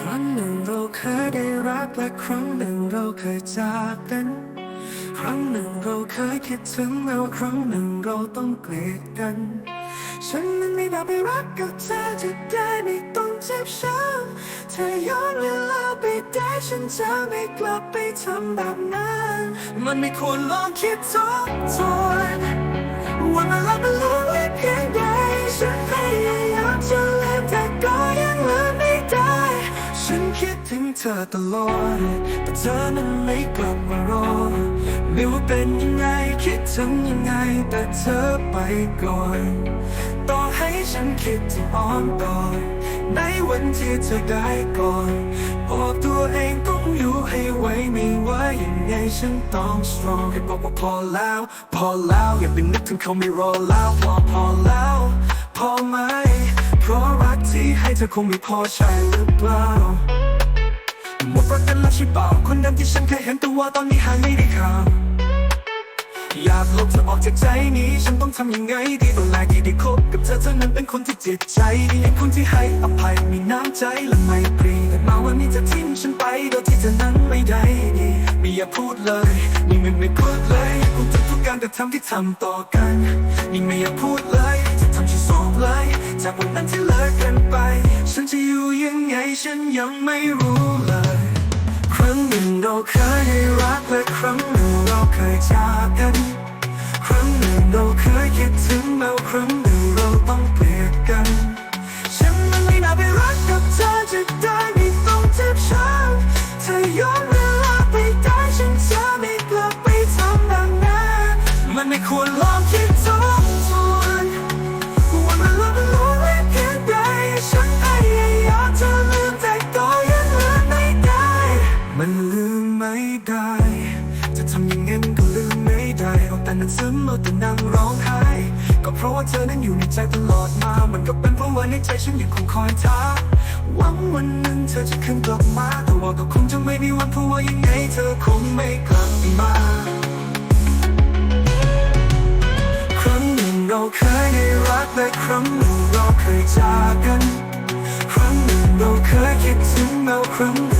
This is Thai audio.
ครั้งหนึ่งเราเคยได้รักและครั้งหนึ่งเราเคยจากกัน ครั้งหนึ่งเราเคยคิดถึงแล้วครั้งหนึ่งเราต้องเกลียดกัน ฉันนั้นไม่ได้ไปรักกับเธอจะได้ไม่ต้องเจ็บช้ำเธอย้อนเวลาไปได้ฉันจะไม่กลับไปทำแบบนั้น มันไม่ควรลองคิดทบทวน ถึงเธอตลอด แต่เธอนั้นไม่กลับมารอ ไม่ว่าเป็นยังไงคิดถึงยังไง แต่เธอไปก่อน ต่อให้ฉันคิดที่อ้อมก่อน ในวันที่เธอได้ก่อนบอกตัวเองต้องอยู่ให้ไวไม่ว่ายังไงฉันต้อง strong แค่บอกว่าพอแล้ว พอแล้วอย่าไปนึกถึงเขาไม่รอแล้ว พอพอแล้ว พอไหม เพราะรักที่ให้เธอคงไม่พอใช่หรือเปล่า ดรักกันแล้วใช่เปล่าคนเดิมที่ฉันเคยเห็นแต่ว่าตอนนี้หายไม่ได้ข่าวอยากลบเธอออกจากใจนี้ ฉันต้องทำยังไงดีตอนแรกที่ได้คบกับเธอเธอนั้นเป็นคนที่จิตใจดีเป็นคนที่ให้อภัยมีน้ำใจและไม่ปรีแต่มาวันนี้เธอทิ้งฉันไปโดยที่เธอนั้นไม่ได้ดีไม่อยากพูดเลยนี่มันไม่พูดเลยพูดถึงทุกการกระทำที่ทำต่อกันยิ่ไม่อยากพูดเลยจะทำฉันโศกเลยจากวันนั้นที่เลิกกันไป ฉันจะอยู่ยังไงฉันยังไม่รู้เลย ครั้งหนึ่งเราเคยได้รักและครั้งหนึ่งเราเคยจากกัน ม่ได้ จะทำยังไงก็ลืมไม่ได้เอาแต่นั่งซึมงเอาแต่นั่งร้องไห้ ก็เพราะว่าเธอนั้นอยู่ในใจตลอดมา มันก็เป็นเพราะว่าในใจฉันยังคงคอยท้าหวังวันนึงเธอจะขึ้นกลับมา แต่ว่าก็คงจะไม่มีวันเพราะว่ายังไงเธอคงไม่กลับมา ครั้งหนึ่งเราเคยได้รักและครั้งหนึ่งเราเคยจากกัน ครั้งหนึ่งเราเคยคิดถึงแเราครั้งหนึ่ง